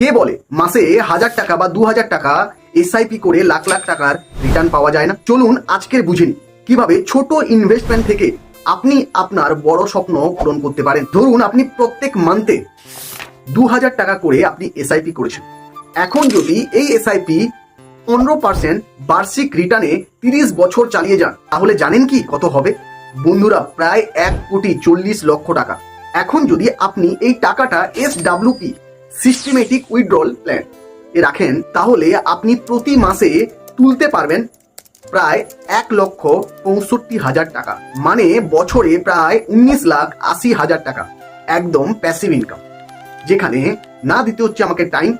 কে বলে? মাসে হাজার টাকা বা দু হাজার টাকা এসআইপি করে লাখ লাখ টাকার রিটার্ন পাওয়া যায় না। চলুন আজকের বুঝে নিই। কীভাবে ছোট ইনভেস্টমেন্ট থেকে আপনি আপনার বড় স্বপ্ন পূরণ করতে পারেন? ধরুন আপনি প্রত্যেক মান্থে দু হাজার টাকা করে আপনি এসআইপি করেছেন। এখন যদি এই এসআইপি পনেরো পার্সেন্ট বার্ষিক রিটার্নে তিরিশ বছর চালিয়ে যান, তাহলে জানেন কি কত হবে? বন্ধুরা, প্রায় এক কোটি চল্লিশ লক্ষ টাকা। এখন যদি আপনি এই টাকাটা S WP systematic withdrawal plan এ রাখেন, তাহলে আপনি প্রতি মাসে তুলতে পারবেন প্রায় এক লক্ষ পঁয়ষট্টি হাজার টাকা। মানে বছরে প্রায় উনিশ লাখ আশি হাজার টাকা একদম প্যাসিভ ইনকাম যেখানে না দিতে হচ্ছে আমাকে টাইম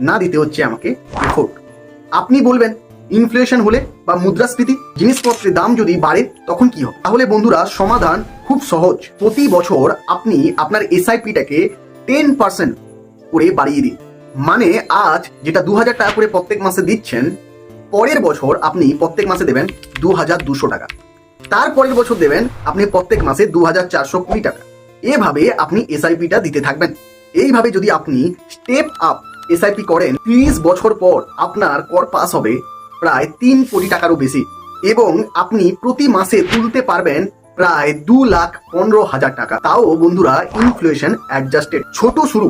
না দিতে হচ্ছে আমাকে এফোর্ট আপনি বলবেন ইনফ্লেশন হলে বা মুদ্রাস্ফীতি, জিনিসপত্রের দাম যদি বাড়ে, তখন কি হবে? তাহলে বন্ধুরা, সমাধান খুব সহজ। প্রতি বছর আপনি আপনার এসআইপিটাকে টেন পার্সেন্ট করে বাড়িয়ে দিন। মানে আজ যেটা দু হাজার টাকা করে প্রত্যেক মাসে দিচ্ছেন, পরের বছর আপনি প্রত্যেক মাসে দেবেন দু হাজার দুশো টাকা। তার পরের বছর দেবেন আপনি প্রত্যেক মাসে দু হাজার চারশো কুড়ি টাকা। এভাবে আপনি এসআইপিটা দিতে থাকবেন। এইভাবে যদি আপনি স্টেপ আপ এসআইপি করেন, তিরিশ বছর পর আপনার কর পাস হবে প্রায় তিন কোটি টাকারও বেশি এবং আপনি প্রতি মাসে তুলতে পারবেন প্রায় দু লাখ পনেরো হাজার টাকা। তাও বন্ধুরা ইনফ্লুয়েশন অ্যাডজাস্টেড ছোট শুরু।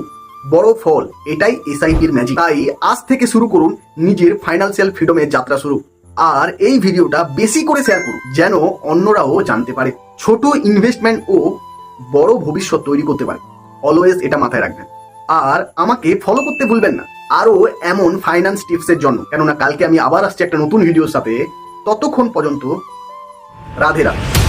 বড় ফল, এটাই এসআইপির ম্যাজিক তাই আজ থেকে শুরু করুন নিজের ফাইন্যান্সিয়াল ফ্রিডমের যাত্রা শুরু। আর এই ভিডিওটা বেশি করে শেয়ার করুন, যেন অন্যরাও জানতে পারে। ছোট ইনভেস্টমেন্ট ও বড় ভবিষ্যৎ তৈরি করতে পারে। অলওয়েজ এটা মাথায় রাখবেন। আর আমাকে ফলো করতে ভুলবেন না। আরও এমন ফাইন্যান্স টিপসের জন্য। কেননা কালকে আমি আবার আসছি একটা নতুন ভিডিওর সাথে। ততক্ষণ পর্যন্ত রাধে রাধে।